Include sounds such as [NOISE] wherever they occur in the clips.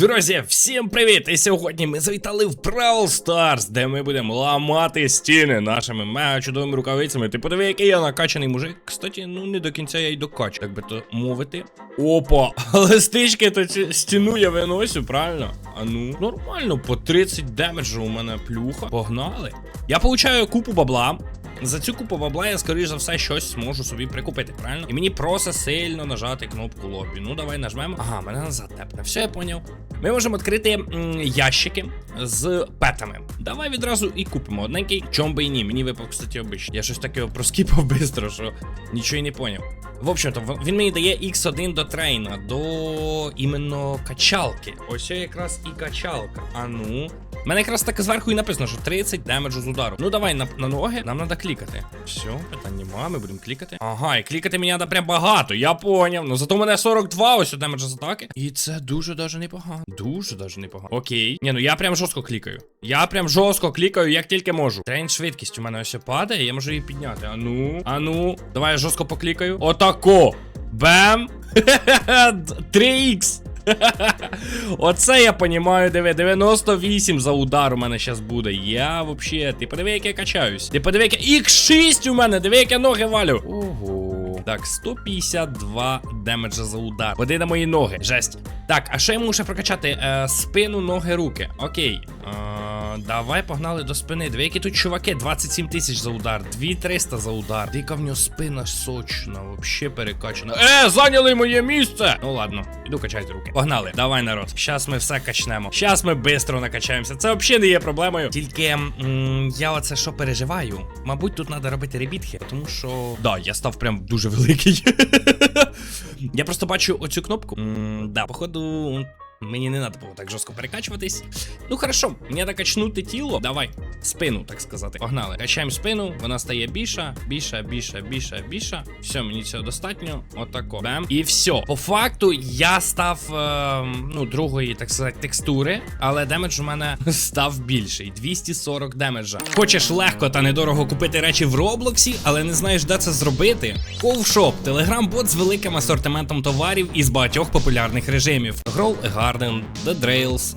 Друзі, всім привіт! І сьогодні ми завітали в Brawl Stars, де ми будемо ламати стіни нашими мега чудовими рукавицями. Ти подиви, який я накачаний мужик. Кстати, ну не до кінця я й докачу, так би то мовити. Опа, [LAUGHS] але стички то стіну я виносю, правильно? А ну, нормально, по 30 демеджу у мене плюха. Погнали. Я получаю купу бабла. За цю купу бабла я, скоріш за все, щось зможу собі прикупити, правильно? І мені просто сильно нажати кнопку лобі. Ну, давай нажмемо. Ага, мене назад тепне. Все, я поняв. Ми можемо відкрити м, ящики з петами. Давай відразу і купимо одненький. Чом би і ні. Мені випав, кстати, обичний. Я щось таке проскіпав бистро, що нічого й не поняв. В общем-то, він мені дає X1 до трейна, до іменно качалки. Ось якраз і качалка. А ну. У мене якраз так зверху і написано, що 30 демеджу з удару. Ну давай на, на ноги, нам треба клікати. Все, питань нема, ми будемо клікати. Ага, і клікати мені треба прям багато, я поняв. Ну зато мене 42 ось демеджа з атаки. І це дуже даже непогано. Дуже даже непогано. Окей. Ні, ну я прям жорстко клікаю. Я прям жорстко клікаю, як тільки можу. Трейн швидкість у мене ось падає, я можу її підняти. А ну, а ну, давай я жорстко поклікаю. Отако. Бем. 3х. Оце я понімаю, диви, 98 за удар у мене зараз буде. Я вообще, ти подиви, як я качаюсь. Ти подиви, як я. Х6 у мене, диви, як я ноги валю. Ого. Так, 152 демеджа за удар. Води на мої ноги. Жесть. Так, а що я можу ще прокачати? Е, спину, ноги, руки. Окей. Е, давай погнали до спини. Диви, які тут чуваки, 27 тисяч за удар, 2300 за удар. Дика в нього спина сочна, вообще перекачана. Е, зайняли моє місце! Ну ладно, іду качайте руки. Погнали, давай, народ. Щас ми все качнемо. Щас ми швидко накачаємося. Це взагалі не є проблемою. Тільки м, я оце що переживаю. Мабуть, тут треба робити ребітки, тому що. Да, я став прям дуже [LAUGHS] великий. Я просто бачу оцю кнопку. М, да, походу. Мені не треба було так жорстко перекачуватись. Ну хорошо, мені треба качнути тіло. Давай, спину, так сказати. Погнали. Качаємо спину, вона стає більша, більша, більша, більша, більша. Все, мені цього достатньо. Отако. Бем. І все. По факту я став е, ну, другої, так сказати, текстури, але демедж у мене [LAUGHS] став більший. 240 демеджа. Хочеш легко та недорого купити речі в Роблоксі, але не знаєш, де це зробити? Ковшоп телеграм-бот з великим асортиментом товарів із багатьох популярних режимів: Grow a Garden, The Drails,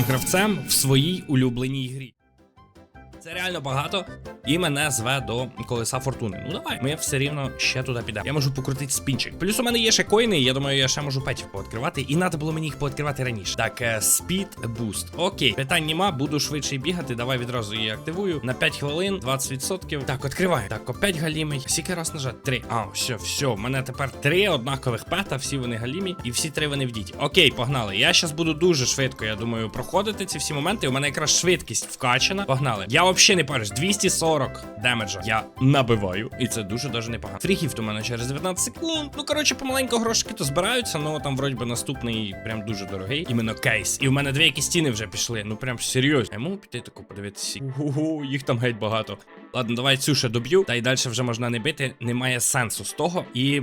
гравцем в своїй улюбленій грі. Це реально багато, і мене зве до колеса фортуни. Ну давай, ми все рівно ще туди підемо. Я можу покрутити спінчик. Плюс у мене є ще коїни, я думаю, я ще можу петів пооткривати. І треба було мені їх пооткривати раніше. Так, е, speed boost. Окей, питань нема, буду швидше бігати. Давай відразу її активую. На 5 хвилин, 20%. Так, відкриваю. Так, опять галімий. Скільки раз нажати? Три. А, все, все. У мене тепер три однакових пета, всі вони галімі, і всі три вони в діті. Окей, погнали. Я зараз буду дуже швидко, я думаю, проходити ці всі моменти. У мене якраз швидкість вкачана. Погнали. Я взагалі не парюсь. 240 демеджа. Я набиваю. І це дуже дуже непогано. Фріхів у мене через 19 секунд. Ну, коротше, помаленько грошики то збираються, ну там вроді би наступний прям дуже дорогий. Іменно кейс. І в мене дві які стіни вже пішли. Ну прям серйозно. Я можу піти таку подивитися. Ого, їх там геть багато. Ладно, давай цю ще доб'ю, та й далі вже можна не бити. Немає сенсу з того. І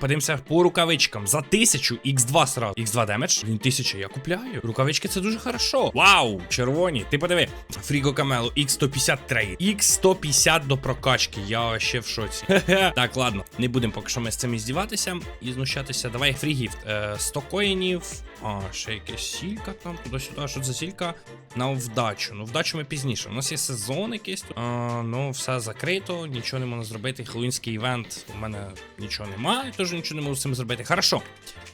подивимося по рукавичкам. За 1000 Х2 сразу. Х2 демедж. Він 1000 я купляю. Рукавички це дуже хорошо. Вау! Червоні. Ти подиви. Фріго Камело, Х150 трейд. Х150 до прокачки. Я ще в шоці. [LAUGHS] Так, ладно. Не будемо поки що ми з цим іздіватися і знущатися. Давай фрігіфт. Е, 100 коїнів. А, ще якась сілька там, туди-сюди. Що це сілька? На вдачу. Ну, вдачу ми пізніше. У нас є сезон якийсь. А, ну, все закрито, нічого не можна зробити. Хеллоуінський івент. У мене нічого немає, тож нічого не можу з цим зробити. Хорошо.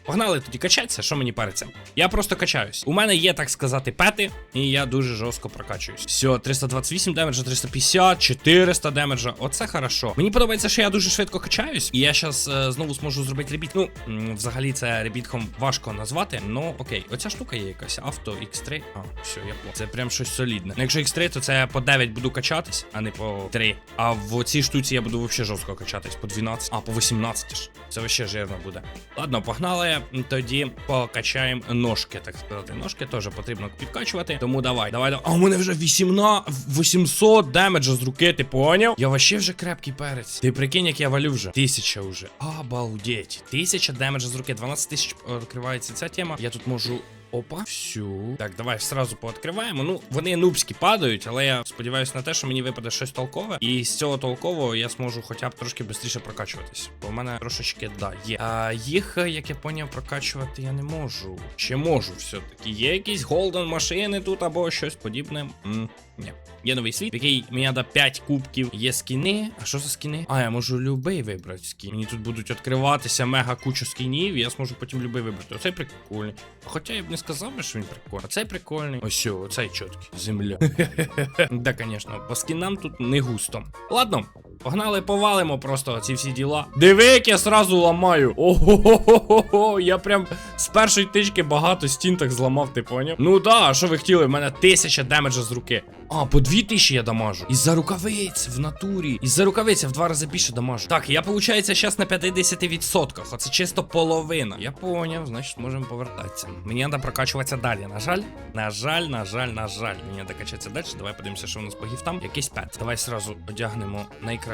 Погнали тоді качатися, що мені париться? Я просто качаюсь. У мене є, так сказати, пети, і я дуже жорстко прокачуюсь. Все, 328 демеджа, 350, 400 демеджа. Оце хорошо. Мені подобається, що я дуже швидко качаюсь, і я зараз знову зможу зробити ребіт. Ну, взагалі, це ребітком важко назвати. Ну окей, оця штука є якась. Авто X3. А, все, я понял. Це прям щось солідне. Ну, якщо X3, то це по 9 буду качатись, а не по 3. А в цій штуці я буду взагалі жорстко качатись по 12, а по 18 ж. Це вообще жирно буде. Ладно, погнали. Тоді покачаємо ножки, так сказати. Ножки теж потрібно підкачувати. Тому давай, давай, давай. А у мене вже 18, 800 демеджа з руки, ти поняв? Я вообще вже крепкий перець. Ти прикинь, як я валю вже. Тисяча вже. Обалдеть. Тисяча демеджа з руки, 12 тисяч відкривається ця тема. Я тут можу. Опа, всю. Так, давай сразу пооткриваємо. Ну, вони нубські падають, але я сподіваюся на те, що мені випаде щось толкове. І з цього толкового я зможу хоча б трошки швидше прокачуватись. Бо в мене трошечки да, є. А їх, як я поняв, прокачувати я не можу. Чи можу все-таки? Є якісь голден машини тут або щось подібне? М, ні. Є новий світ, який мені треба 5 кубків. Є скіни. А що за скіни? А, я можу любий вибрати скін. Мені тут будуть відкриватися мега куча скінів, і я зможу потім любий вибрати. Оцей прикольний. Хоча я б не сказав би, що він прикольний. Оцей прикольний. Ось оцей чіткий. Земля. [LAUGHS] да, звісно, по скінам тут не густо. Ладно. Погнали, повалимо просто ці всі діла. Диви, як я сразу ламаю. Ого-го-го-го. Я прям з першої тички багато стін так зламав, ти поняв? Ну да, а що ви хотіли? У мене тисяча демеджа з руки. А, по дві тисячі я дамажу. Із-за рукавиць в натурі. Із-за рукавиць я в два рази більше дамажу. Так, я виходить зараз на 50%. Оце чисто половина. Я поняв, значить можемо повертатися. Мені треба прокачуватися далі. На жаль, на жаль, на жаль, на жаль. Мені треба качатися далі. Давай подивимося, що у нас по гіфтам. Якийсь пет. Давай сразу одягнемо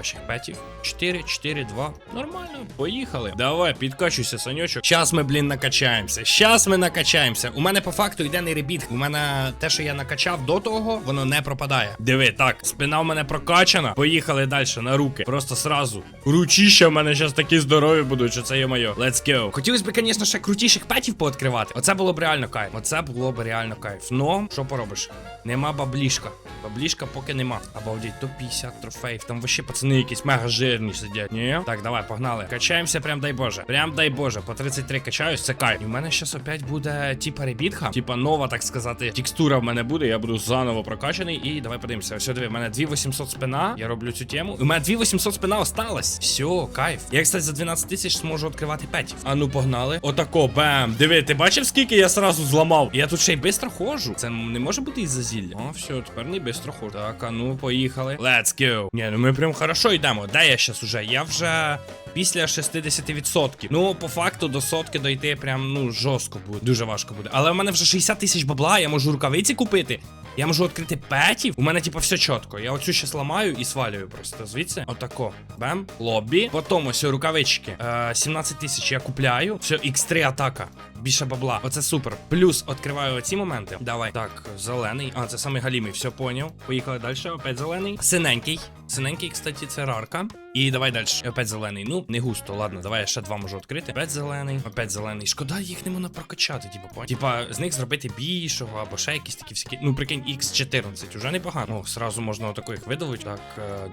найкращих петів. 4, 4, 2. Нормально, поїхали. Давай, підкачуйся, саньочок. Щас ми, блін, накачаємося. Щас ми накачаємося. У мене по факту йде не ребіт. У мене те, що я накачав до того, воно не пропадає. Диви, так, спина в мене прокачана. Поїхали далі на руки. Просто сразу. Ручища в мене зараз такі здорові будуть, що це є моє. Let's go. Хотілося б, звісно, ще крутіших петів пооткривати. Оце було б реально кайф. Оце було б реально кайф. Но, що поробиш? Нема баблішка. Баблішка поки нема. Обалдеть, до 50 трофеїв. Там вообще пацани якісь мега жирні сидять. Ні? Так, давай, погнали. Качаємося, прям дай Боже. Прям дай Боже. По 33 качаюсь, це кайф. І в мене зараз опять буде типа ребітка. Типа нова, так сказати, текстура в мене буде. Я буду заново прокачаний. І давай подивимося. Все, диви, в мене 2800 спина. Я роблю цю тему. У мене 2800 спина осталось. Все, кайф. Я, кстати, за 12 тисяч зможу відкривати петів. А ну погнали. Отако, бем. Диви, ти бачив, скільки я сразу зламав? Я тут ще й бистро ходжу. Це не може бути із-за зілля. О, все, тепер не бистро ходжу. Так, а ну поїхали. Let's go. Ні, ну ми прям хорошо йдемо. Де я щас уже? Я вже після 60%. Ну, по факту до сотки дойти прям ну жорстко буде. Дуже важко буде. Але в мене вже 60 тисяч бабла, я можу рукавиці купити. Я можу відкрити петів. У мене, типу, все чітко. Я оцю ще ламаю і свалюю просто. Звідси. Отако. Бем. Лобі. Потім ось рукавички. Е, 17 тисяч я купляю. Все, X3 атака. Більше бабла. Оце супер. Плюс відкриваю оці моменти. Давай. Так, зелений. А, це самий галімий. Все поняв. Поїхали далі. Опять зелений. Синенький. Синенький, кстати, це рарка. І давай далі. Опять зелений. Ну, не густо. Ладно, давай я ще два можу відкрити. Опять зелений. Опять зелений. Шкода, їх не можна прокачати, типу, поняв. Типа, з них зробити більшого або ще якісь такі всякі. Ну, прикинь, X14. Уже непогано. О, сразу можна отако їх видалити. Так,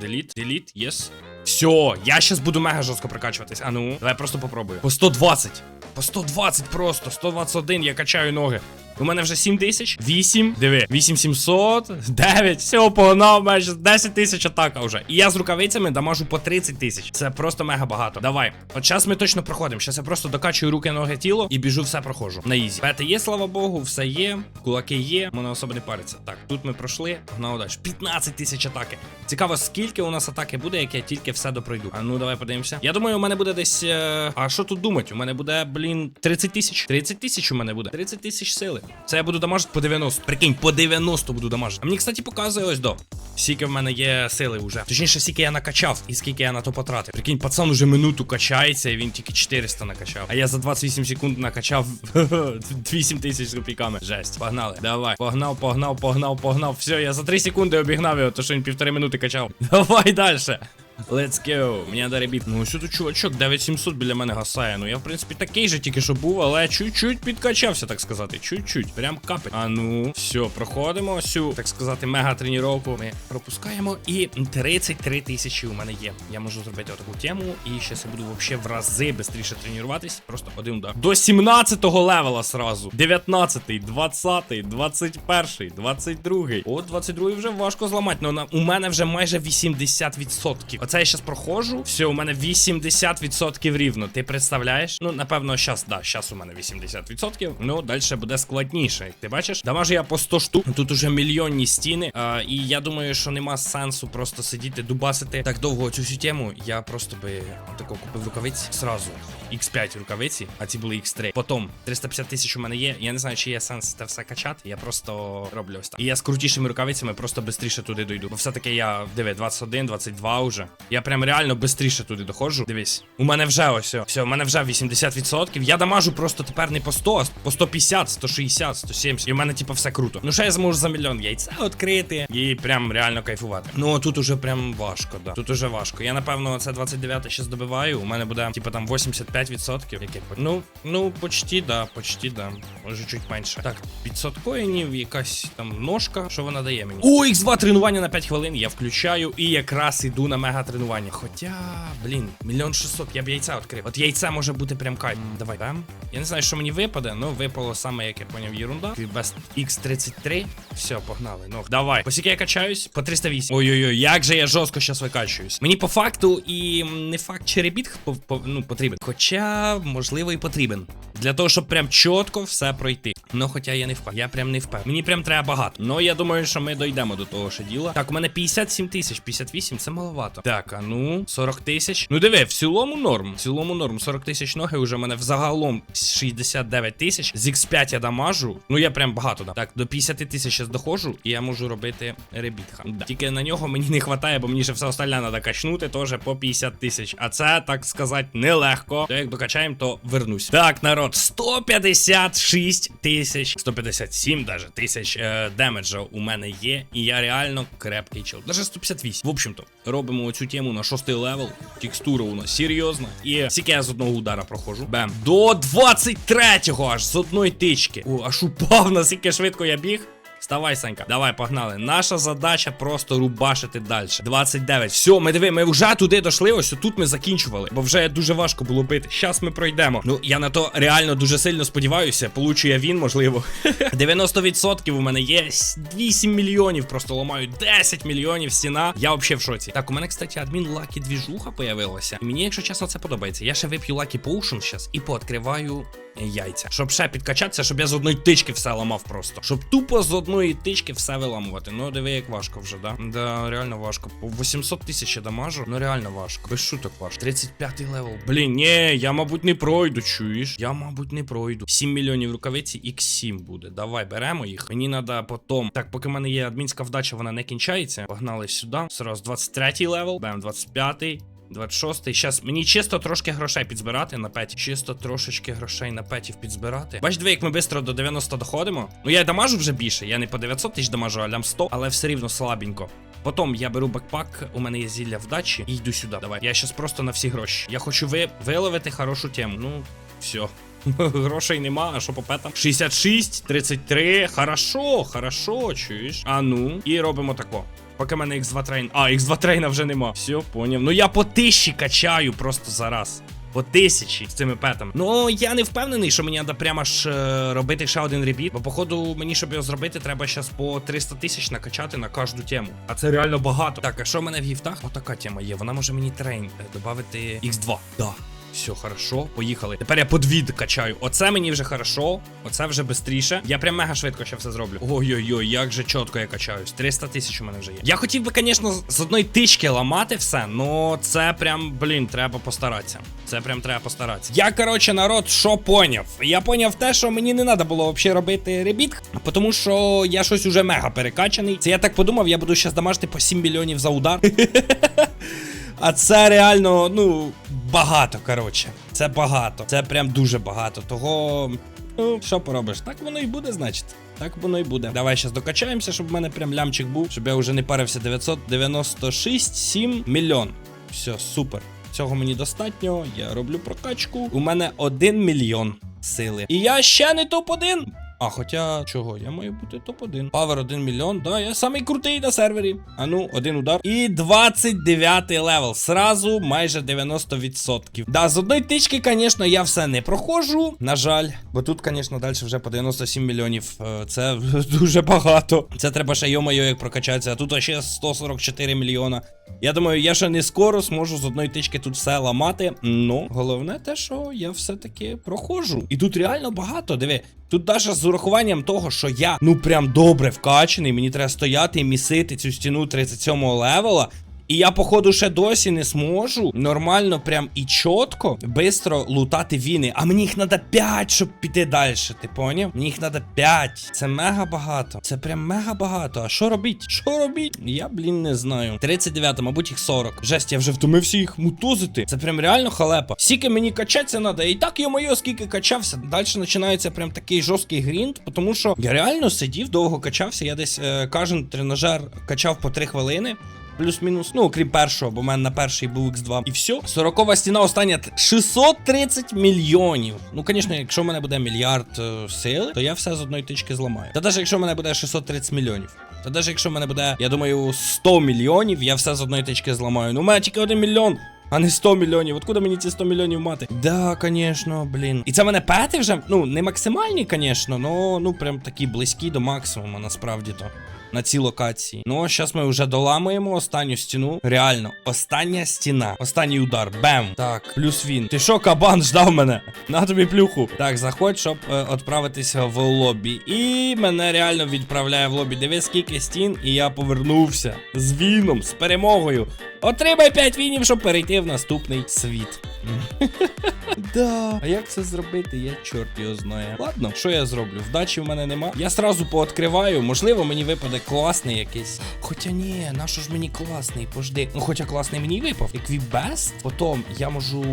деліт. Деліт, єс. Все, я щас буду мега жорстко прокачуватись. А ну, давай просто попробую. По 120. По 120 просто. 121 я качаю ноги. У мене вже 7 тисяч, 8, диви, 8700, 9, все, погнав, майже 10 тисяч атака вже. І я з рукавицями дамажу по 30 тисяч. Це просто мега багато. Давай. От зараз ми точно проходимо. Зараз я просто докачую руки, ноги, тіло і біжу, все проходжу. На ізі. Пети є, слава Богу, все є. Кулаки є, мене особо не париться. Так, тут ми пройшли. Погнали далі. 15 тисяч атаки. Цікаво, скільки у нас атаки буде, як я тільки все допройду. А ну давай подивимося. Я думаю, у мене буде десь. е, А що тут думати? У мене буде, блін, 30 тисяч. 30 тисяч у мене буде. 30 тисяч сили. Це я буду дамажити по 90. Прикинь, по 90 буду дамажити. А мені, кстати, показує ось до. Скільки в мене є сили вже. Точніше, скільки я накачав і скільки я на то потратив. Прикинь, пацан уже минуту качається, і він тільки 400 накачав. А я за 28 секунд накачав [LAUGHS] 8 тисяч з копійками. Жесть. Погнали. Давай. Погнав, погнав, погнав, погнав. Все, я за 3 секунди обігнав його, то що він півтори минути качав. [LAUGHS] Давай далі. Let's go. Мені треба ребіт. Ну тут чувачок 9700 біля мене гасає. Ну я в принципі такий же тільки що був, але чуть-чуть підкачався, так сказати. Чуть-чуть. Прям капить. А ну, все, проходимо всю, так сказати, мега тренування. Ми пропускаємо. І 33 тисячі у мене є. Я можу зробити отаку тему. І зараз я буду взагалі в рази швидше тренуватись. Просто один удар. До 17-го левела сразу. 19-й, 20-й, 21-й, 22-й. О, 22-й вже важко зламати. Ну у мене вже майже 80%. Оце я щас проходжу. Все, у мене 80% рівно. Ти представляєш? Ну, напевно, щас, да, щас у мене 80%. Ну, далі буде складніше. Ти бачиш? Дамажу я по 100 штук. Тут уже мільйонні стіни. А, і я думаю, що нема сенсу просто сидіти, дубасити так довго цю всю тему. Я просто би отако купив рукавиці сразу. X5 рукавиці, а ці були X3. Потім 350 тисяч у мене є. Я не знаю, чи є сенс це все качати. Я просто роблю ось так. І я з крутішими рукавицями просто швидше туди дойду. Бо все-таки я, диви, 21, 22 вже. Я прям реально швидше туди доходжу. Дивись, у мене вже ось. Все, у мене вже 80%. Я дамажу просто тепер не по 100, а по 150, 160, 170. І у мене, типу, все круто. Ну що я зможу за мільйон яйця відкрити і прям реально кайфувати. Ну тут уже прям важко, да. Тут уже важко. Я напевно це 29 ще здобиваю. У мене буде, типу, там 85%. Яке ну, ну, почти, да, почти, да. Може чуть менше. Так, 500 коїнів, якась там ножка. Що вона дає мені? О, X2 тренування на 5 хвилин. Я включаю і якраз іду на мега тренування. Хоча, блін, мільйон шістсот, я б яйця відкрив. От яйця може бути прям кайф. Давай, бам. Я не знаю, що мені випаде, ну випало саме, як я поняв, єрунда. Best X33. Все, погнали. Ну, давай. Поскільки я качаюсь, по 308. Ой-ой-ой, як же я жорстко зараз викачуюсь. Мені по факту і не факт черебіт по, по, ну, потрібен. Хоча, можливо, і потрібен. Для того, щоб прям чітко все пройти. Ну, хоча я не впевнений. Я прям не впевнений. Мені прям треба багато. Ну, я думаю, що ми дійдемо до того ще діла. Так, у мене 57 тисяч, 58, це маловато. Так, а ну, 40 тисяч. Ну диви, в цілому норм. В цілому норм. 40 тисяч ноги вже в мене взагалом 69 тисяч. З X5 я дамажу. Ну я прям багато дам. Так, до 50 тисяч я доходжу, і я можу робити ребітха. Да. Тільки на нього мені не вистачає, бо мені ще все остальне треба качнути, теж по 50 тисяч. А це, так сказати, нелегко. То як докачаємо, то вернусь. Так, народ, 156 тисяч, 157 даже тисяч е, демеджа у мене є. І я реально крепкий чел. Даже 158. В общем-то, робимо оцю тему на шостий левел. Текстура у нас серйозна. І скільки я з одного удара проходжу. Бем. До 23-го аж з одної тички. О, аж упав, наскільки швидко я біг. Вставай, Санька. Давай, погнали. Наша задача просто рубашити далі. 29. Все, ми диви, ми вже туди дійшли. Ось тут ми закінчували. Бо вже дуже важко було бити. Щас ми пройдемо. Ну, я на то реально дуже сильно сподіваюся. Получу я він, можливо. [LAUGHS] 90% у мене є. 8 мільйонів. Просто ламаю 10 мільйонів стіна. Я взагалі в шоці. Так, у мене, кстати, адмін Лакі двіжуха появилася. І мені, якщо чесно, це подобається. Я ще вип'ю Лакі Potion зараз і пооткриваю яйця. Щоб ще підкачатися, щоб я з одної тички все ламав просто. Щоб тупо з одної тички все виламувати. Ну, диви, як важко вже, да? Да, реально важко. По 800 тисяч дамажу. Ну реально важко. Без шуток важко. 35 левел. Блін, ні, я, мабуть, не пройду, чуєш? Я, мабуть, не пройду. 7 мільйонів рукавиці, X7 буде. Давай, беремо їх. Мені треба потім. Так, поки в мене є адмінська вдача, вона не кінчається. Погнали сюди. Сразу 23 левел. Бем, 25. 26-й. Щас мені чисто трошки грошей підзбирати на петі. Чисто трошечки грошей на петів підзбирати. Бач, диви, як ми швидко до 90 доходимо. Ну я дамажу вже більше. Я не по 900 тисяч дамажу, а лям 100, але все рівно слабенько. Потім я беру бекпак, у мене є зілля вдачі, і йду сюди. Давай. Я щас просто на всі гроші. Я хочу ви... виловити хорошу тему. Ну, все. [LAUGHS] Грошей нема, а що по петам? 66, 33. Хорошо, хорошо, чуєш. А ну, і робимо тако. Поки в мене X2 трейн. А, X2 трейна вже нема. Все, поняв. Ну я по тисячі качаю просто зараз. По тисячі з цими петами. Ну я не впевнений, що мені треба прямо ж е, робити ще один ребіт. Бо, походу, мені, щоб його зробити, треба зараз по 300 тисяч накачати на кожну тему. А це реально багато. Так, а що в мене в гіфтах? Отака тема є. Вона може мені трейн е, додати X2. Да. Все, хорошо, поїхали. Тепер я подвід качаю. Оце мені вже хорошо, оце вже швидше. Я прям мега швидко ще все зроблю. Ой-ой-ой, як же чітко я качаюсь. 300 тисяч у мене вже є. Я хотів би, звісно, з одної тички ламати все, но це прям, блін, треба постаратися. Це прям треба постаратися. Я, коротше, народ, що поняв? Я поняв те, що мені не треба було взагалі робити ребіт, тому що я щось уже мега перекачаний. Це я так подумав, я буду зараз дамажити по 7 мільйонів за удар. [LAUGHS] А це реально, ну, багато, коротше. Це багато. Це прям дуже багато. Того. Ну, що поробиш? Так воно і буде, значить. Так воно і буде. Давай зараз докачаємося, щоб в мене прям лямчик був, щоб я вже не парився 996, 7 мільйон. Все, супер. Цього мені достатньо. Я роблю прокачку. У мене 1 мільйон сили. І я ще не топ-1. А, хоча чого, я маю бути топ-1. Павер 1 мільйон, да, я самий крутий на сервері. А ну, один удар. І 29 левел. Сразу майже 90%. Да, з одної тички, звісно, я все не проходжу. На жаль. Бо тут, звісно, далі вже по 97 мільйонів. Е, Це [LAUGHS] дуже багато. Це треба ще йо-моє, як прокачатися. А тут ще 144 мільйона. Я думаю, я ще не скоро зможу з одної тички тут все ламати. Ну, головне те, що я все-таки проходжу. І тут реально багато. Диви, тут навіть з урахуванням того, що я ну прям добре вкачаний, мені треба стояти і місити цю стіну 37-го левела. І я, походу, ще досі не зможу нормально, прям і чітко, бистро лутати віни. А мені їх треба 5, щоб піти далі. Ти поняв? Мені їх треба 5. Це мега багато. Це прям мега багато. А що робіть? Що робіть? Я, блін, не знаю. 39, мабуть, їх 40. Жесть, я вже втомився їх мутузити. Це прям реально халепа. Скільки мені качатися треба. І так, йо-моє, скільки качався. Далі починається прям такий жорсткий грінд, тому що я реально сидів, довго качався. Я десь е, кожен тренажер качав по 3 хвилини. Плюс-мінус, ну, окрім першого, бо в мене на перший був X2. І все. Сорокова стіна остання 630 мільйонів. Ну, звісно, якщо в мене буде мільярд е, сили, то я все з одної тички зламаю. Та навіть якщо в мене буде 630 мільйонів. Та навіть якщо в мене буде, я думаю, 100 мільйонів, я все з одної тички зламаю. Ну, у мене тільки один мільйон. А не 100 мільйонів. Откуда мені ці 100 мільйонів мати? Да, звісно, блін. І це мене пети вже, ну, не максимальні, звісно, но ну прям такі близькі до максимуму, насправді то. На цій локації. Ну, зараз ми вже доламуємо останню стіну. Реально, остання стіна. Останній удар. Бем. Так, плюс він. Ти що, кабан ждав мене? На тобі плюху. Так, заходь, щоб е, відправитися в лобі. І мене реально відправляє в лобі. Диви, скільки стін, і я повернувся з віном, з перемогою. Отримай 5 вінів, щоб перейти в наступний світ. [LAUGHS] Да, а як це зробити, я чорт його знає. Ладно, що я зроблю? Вдачі в мене нема. Я сразу пооткриваю, можливо, мені випаде класний якийсь. Хоча ні, на що ж мені класний? Пожди. Ну, хоча класний мені випав. Equibest. Потім я можу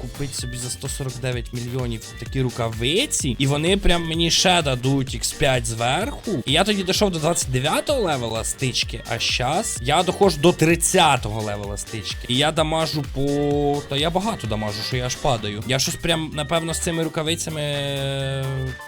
купити собі за 149 мільйонів такі рукавиці. І вони прям мені ще дадуть X5 зверху. І я тоді дійшов до 29-го левела стички. А зараз я доходжу до 30-го левела стички. І я дамажу по. Та я багато дамажу, що я аж падаю. Я щось прям, напевно, з цими рукавицями.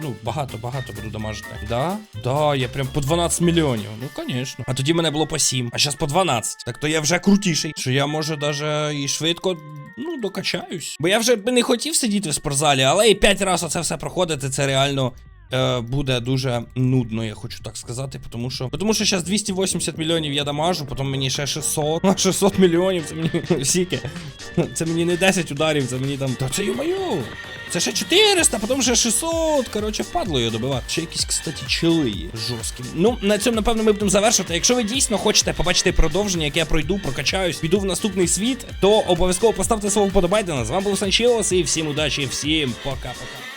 Ну, багато, багато буду дамажити. Да? Да, я прям по 12 мільйонів. Ну, звісно. А тоді мене було по 7, а зараз по 12. Так то я вже крутіший. Що я можу даже і швидко. Ну, докачаюсь. Бо я вже би не хотів сидіти в спортзалі, але і 5 разів оце все проходити, це реально. Е, Буде дуже нудно, я хочу так сказати, тому що тому що зараз 280 мільйонів я дамажу, потім мені ще 600. А 600 мільйонів це мені [LAUGHS] сіки. Це мені не 10 ударів, це мені там. Та це ю-мою! Це ще 400, потім ще 600. Коротше, впадло його добивати. Ще якісь, кстати, чили жорсткі. Ну, на цьому, напевно, ми будемо завершувати. Якщо ви дійсно хочете побачити продовження, яке я пройду, прокачаюсь, піду в наступний світ, то обов'язково поставте свого вподобайдена. З вами був Санчілос і всім удачі, всім пока-пока.